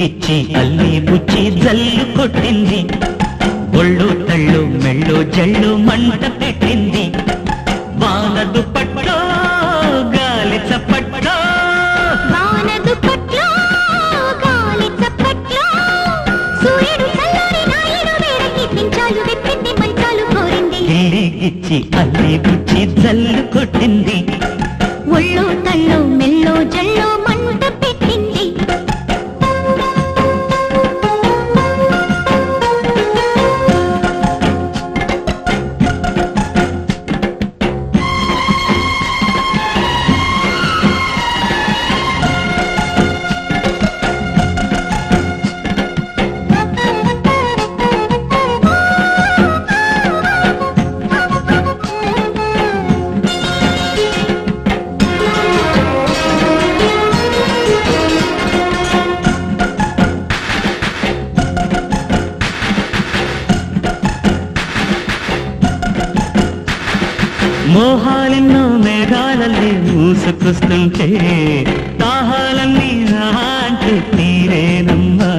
గిచ్చి అల్లి బుచ్చి జల్లు కొట్టింది. బొళ్ళు తళ్ళు మెళ్ళు జళ్ళు మంట పెట్టింది. వాన దుప్పట్లో గాలి చప్పట్లో. వాన దుప్పట్లో గాలి చప్పట్లో. సూర్యుడు చల్లారి నాయుడు వేడకి పించాలు వెప్పింది మంచాలు కోరింది. గిచ్చి అల్లి బుచ్చి జల్లు కొట్టింది. మోహాలెన్నో మేఘాలల్లి మూసుకొస్తుంటే దాహాలన్నీ అంటూ తీరేనమ్మా.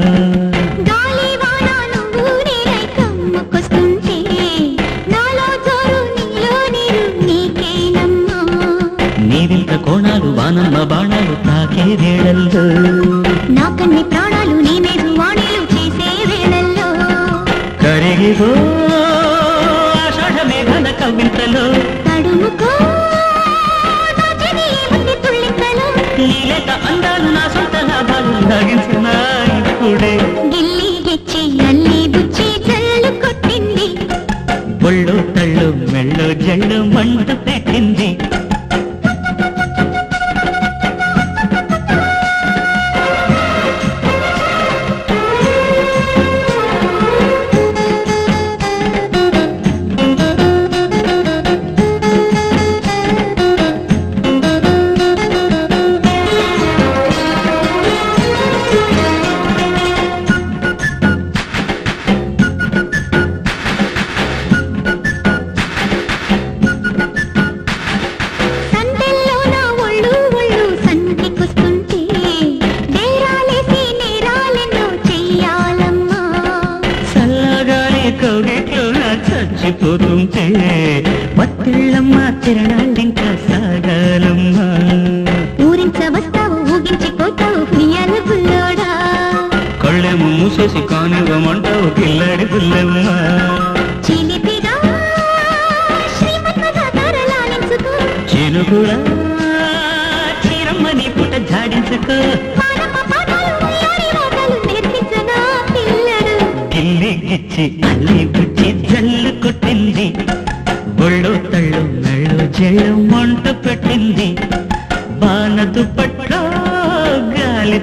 నీవింత కోణాలు వానమ్మ బాణాలు తాకే వేళల్లో. నా కన్ని ప్రాణాలు నీ మీద వాణిలు చేసే వేళల్లో. కరిగిపో ఆషాఢ మేఘన కవింతలో నీలేత అందాలు నా సొంత లాభాలు లాగించిన ఇప్పుడే. గిల్లి గిచ్చి అల్లి బుచ్చి జల్లు కొట్టింది. ఒళ్ళు తళ్ళు మెళ్ళు జళ్ళు మంట పెట్టింది చల్లగాలి కౌగిట్లో నా చచ్చిపోతుంటే పత్తిళ్ళమ్మ తిరణాలింకా సాగాలమ్మా. ఊరించ వస్తావు ఊగించి పోతావు ఉయ్యాల బుల్లోడా కళ్ళేమో మూసేసి కానివ్వమంటావు కిల్లాడి పుల్లమ్మ. చిలిపిగా చినుకురా చీరమ్మని పుట జాడించుకో గిల్లి గిచ్చి అల్లి గుచ్చి జల్లు కొట్టింది. ఒళ్ళు తళ్ళు మెళ్ళు జల్లు మంట పెట్టింది. బాణ దుప్పట్లో గాలి